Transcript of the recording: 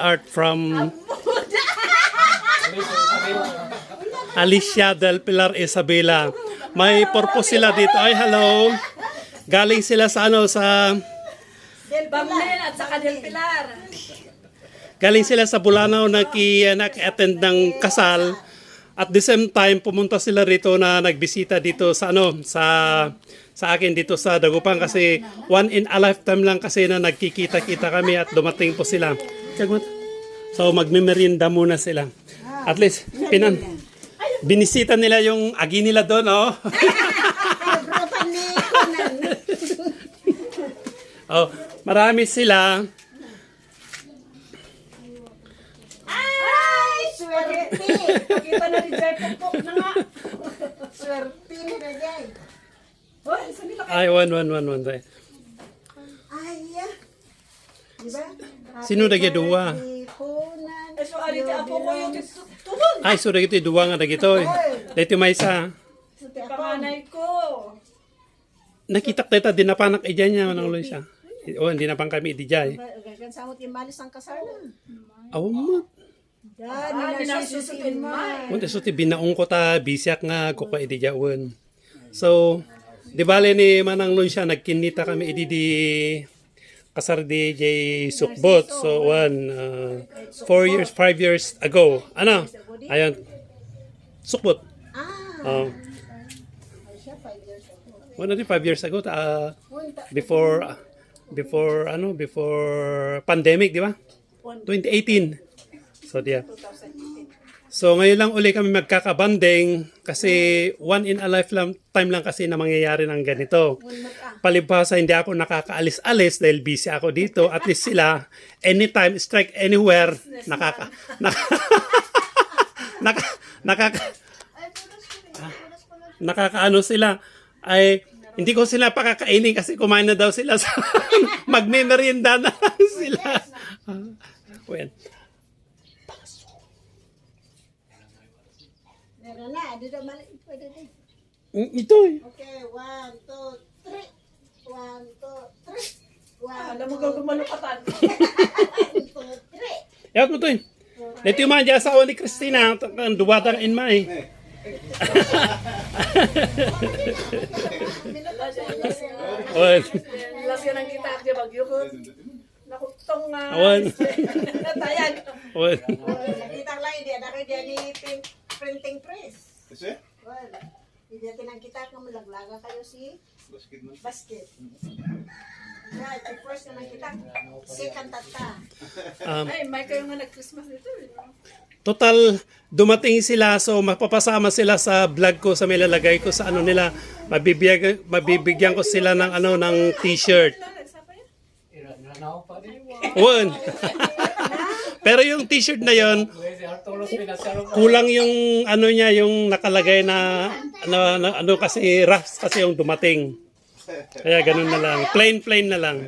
art from Alicia del Pilar Isabela. May purpose sila dito. Ay, hello. Galing sila sa ano, sa... Bamlen at saka Del Pilar. Galing sila sa Bulanaw naki, naki-attend ng kasal. At the same time, pumunta sila rito na nagbisita dito sa ano, sa sa akin dito sa Dagupan kasi one in a lifetime lang kasi na nagkikita-kita kami at dumating po sila. So magmemerienda muna sila. At least pinan binisita nila yung agi nila doon, oh. oh, marami sila. Ay, swerte! Kita na ni Jai Pukpuk na nga. Swerte na. Hoy, isa nila Ay, one, one, one, one. Ay, Ay. Diba? Sino nagyaduwa? Ipunan. Eh, so, ari ka ako ko yung tutulong. Ay, so dagito duwa nga dagito. Dito may isa. Panganay ko. Nakita kita dinapanak ija niya nang loy siya. Oh, hindi na pang kami idijay. Gagan sa amot imalis ang kasal na. Mo. Yan, Ah, ni dinasusutin mo. Mo so ti binaong ko ta bisyak nga ko ka idija won. So, di bale ni manang loy siya nagkinita kami ididi kasar di jay sukbot. So, one, uh, four years, five years ago. Ano? Ayun. Sukbot. Ah, Oh. ay siya, five years ago. One, five years ago. Uh, before before ano before pandemic di ba 2018 so dia so ngayon lang uli kami magkakabanding kasi one in a lifetime time lang kasi na mangyayari ng ganito. Palibhasa hindi ako nakakaalis-alis dahil busy ako dito. At least sila anytime strike anywhere nakaka naka, naka, nakaka nakakaano sila. Ay hindi ko sila pakakainin kasi kumain na daw sila sa magme-merienda na lang sila. Well, Na, dito mali. Pwede din. mm, ito eh. Okay, one, two, three. One, two, three. One, Alam mo ka gumalukatan. two, three. Yawat mo to eh. Dito yung mga asawa ni Christina, ang duwatang in my. Well, Lasya ng kita at bagyo ko. Nakutong nga. Awan. Natayag. well, Nakita lang, hindi. Dia ni print, printing press. Kasi? Well, hindi natin kita kung malaglaga kayo si Basket man. basket. Yeah, the first na nakita. Second tata. um, Ay, may kayo nga nag-Christmas dito. eh, no? total dumating sila so mapapasama sila sa vlog ko sa may lalagay ko sa ano nila mabibigyan mabibigyan ko sila ng ano ng t-shirt? One. Pero yung t-shirt na yon kulang yung ano niya yung nakalagay na ano, ano, ano kasi rough kasi yung dumating. Kaya ganun na lang. Plain plain na lang.